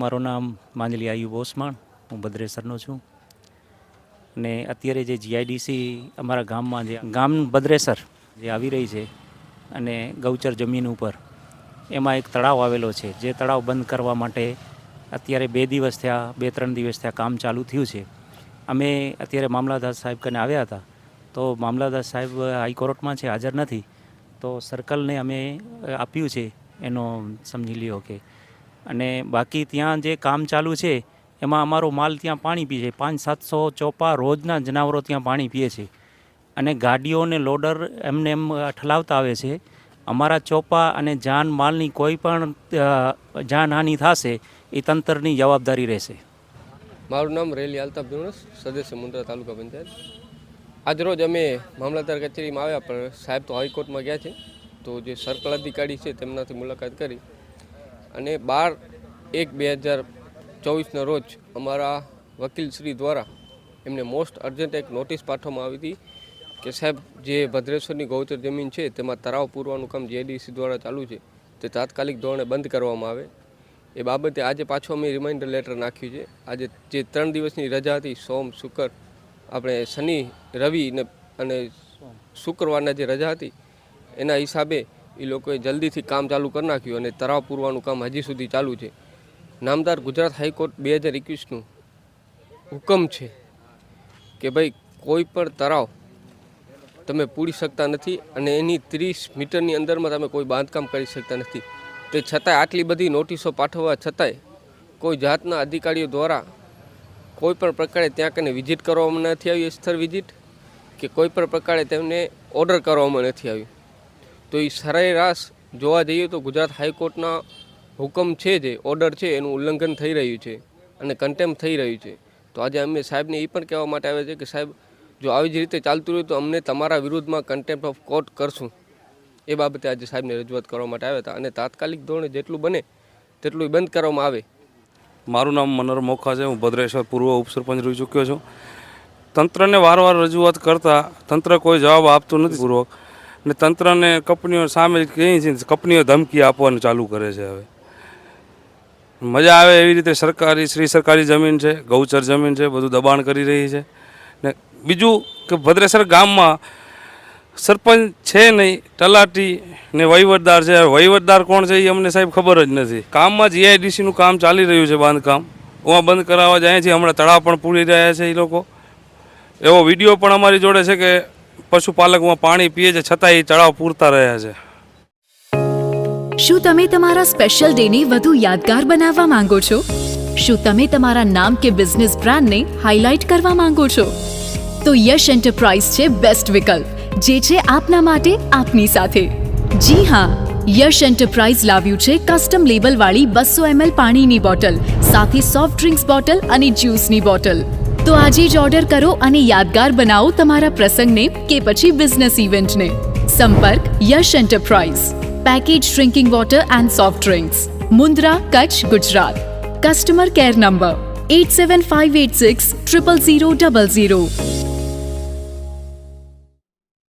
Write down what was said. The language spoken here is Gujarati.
મારું નામ માંજલી આયુબ ઓસમાણ હું ભદ્રેસરનો છું. અને અત્યારે જે જીઆઈડીસી અમારા ગામમાં જે ગામ ભદ્રેસર જે આવી રહી છે અને ગૌચર જમીન ઉપર, એમાં એક તળાવ આવેલો છે. જે તળાવ બંધ કરવા માટે અત્યારે બે દિવસ થયા, બે ત્રણ દિવસ થયા કામ ચાલુ થયું છે. અમે અત્યારે મામલાદાર સાહેબ કને આવ્યા હતા. તો મામલાદાર સાહેબ હાઈકોર્ટમાં છે, હાજર નથી. તો સર્કલને અમે આપ્યું છે, એનો સમજી લ્યો કે. અને બાકી ત્યાં જે કામ ચાલુ છે, એમાં અમારો માલ ત્યાં પાણી પીએ છે. પાંચ સાતસો ચોપા રોજના જનાવરો ત્યાં પાણી પીએ છે. અને ગાડીઓને લોડર એમને એમ ઠલાવતા આવે છે. અમારા ચોપા અને જાન માલની કોઈ પણ જાનહાનિ થશે, એ તંત્રની જવાબદારી રહેશે. મારું નામ રેલી અલ્તાફ યુનુસ સદસ્ય મુન્દ્રા તાલુકા પંચાયત. આજરોજ અમે મામલતદાર કચેરીમાં આવ્યા, પણ સાહેબ તો હાઈકોર્ટમાં ગયા છે. તો જે સર્કલ અધિકારી છે તેમનાથી મુલાકાત કરી. અને બાર એક બે હજાર ચોવીસના રોજ અમારા વકીલશ્રી દ્વારા એમને મોસ્ટ અર્જન્ટ એક નોટિસ પાઠવવામાં આવી હતી કે સાહેબ, જે ભદ્રેશ્વરની ગૌચર જમીન છે તેમાં તરાવ પૂરવાનું કામ જેડીસી દ્વારા ચાલુ છે, તે તાત્કાલિક ધોરણે બંધ કરવામાં આવે. એ બાબતે આજે પાછો અમે રિમાઇન્ડર લેટર નાખ્યું છે. આજે જે ત્રણ દિવસની રજા હતી, સોમ, શુક્ર, આપણે શનિ, રવિ અને શુક્રવારના જે રજા હતી, એના હિસાબે એ લોકોએ જલ્દીથી કામ ચાલુ કરી નાખ્યું અને તરાવ પૂરવાનું કામ હજી સુધી ચાલુ છે. નામદાર ગુજરાત હાઈકોર્ટ બે હજાર એકવીસનું હુકમ છે કે ભાઈ, કોઈ પણ તરાવ તમે પૂરી શકતા નથી અને એની ત્રીસ મીટરની અંદરમાં તમે કોઈ બાંધકામ કરી શકતા નથી. તે છતાંય આટલી બધી નોટિસો પાઠવવા છતાંય કોઈ જાતના અધિકારીઓ દ્વારા કોઈ પણ પ્રકારે ત્યાં કને વિઝિટ કરવામાં નથી આવી સ્થળ વિઝિટ કે કોઈ પણ પ્રકારે તેમને ઓર્ડર કરવામાં નથી આવ્યું. તો એ સરેરાશ જોવા જઈએ તો ગુજરાત હાઈકોર્ટના હુકમ છે જે ઓર્ડર છે, એનું ઉલ્લંઘન થઈ રહ્યું છે અને કન્ટેમ્પ થઈ રહ્યું છે. તો આજે અમે સાહેબને એ પણ કહેવા માટે આવ્યા છે કે સાહેબ, જો આવી જ રીતે ચાલતું રહ્યું તો અમને તમારા વિરુદ્ધમાં કન્ટેમ્પ ઓફ કોર્ટ કરશું. એ બાબતે આજે સાહેબને રજૂઆત કરવા માટે આવ્યા હતા. અને તાત્કાલિક ધોરણે જેટલું બને, તેટલું બંધ કરવામાં આવે. મારું નામ મનર મોખા છે. હું ભદ્રેશ્વર પૂર્વ ઉપસરપંચ રહી ચૂક્યો છું. તંત્રને વારંવાર રજૂઆત કરતાં તંત્ર કોઈ જવાબ આપતું નથી પૂર્વક. અને તંત્રને કંપનીઓ સામે કહી છે? કંપનીઓ ધમકી આપવાનું ચાલુ કરે છે હવે. મજા આવે એવી રીતે સરકારી, શ્રી સરકારી જમીન છે, ગૌચર જમીન છે, બધું દબાણ કરી રહી છે. ને બીજું કે ભદ્રેશ્વર ગામમાં સરપંચ છે નહીં, તલાટી ને વહીવટદાર છે. વહીવટદાર કોણ છે એ અમને સાહેબ ખબર જ નથી. કામમાં જીઆઈડીસીનું કામ ચાલી રહ્યું છે બાંધકામ. ઉમાં બંધ કરાવવા જાય છે હમણાં તળાવ પણ પૂરી રહ્યા છે એ લોકો. એવો વીડિયો પણ અમારી જોડે છે કે પશુપાલકમાં પાણી પીએ છે, છતાં એ તળાવ પૂરતા રહ્યા છે. શું તમે તમારા સ્પેશિયલ ડેને વધુ યાદગાર બનાવવા માંગો છો? શું તમે તમારા નામ કે બિઝનેસ બ્રાન્ડને હાઇલાઇટ કરવા માંગો છો? તો યશ એન્ટરપ્રાઇઝ છે બેસ્ટ વિકલ્પ. જે છે આપના માટે આપની સાથે જી હા યશ એન્ટરપ્રાઇઝ લાવ્યું છે કસ્ટમ લેબલ વાળી બસો એમએલ પાણીની બોટલ સાથે સોફ્ટ ડ્રિંક્સ બોટલ અને જ્યુસની બોટલ તો આજે જ ઓર્ડર કરો અને યાદગાર બનાવો તમારા પ્રસંગને કે પછી બિઝનેસ ઇવેન્ટને સંપર્ક Yash enterprise package drinking water and soft drinks Mundra Kutch Gujarat customer care number eight seven five eight six triple zero double zero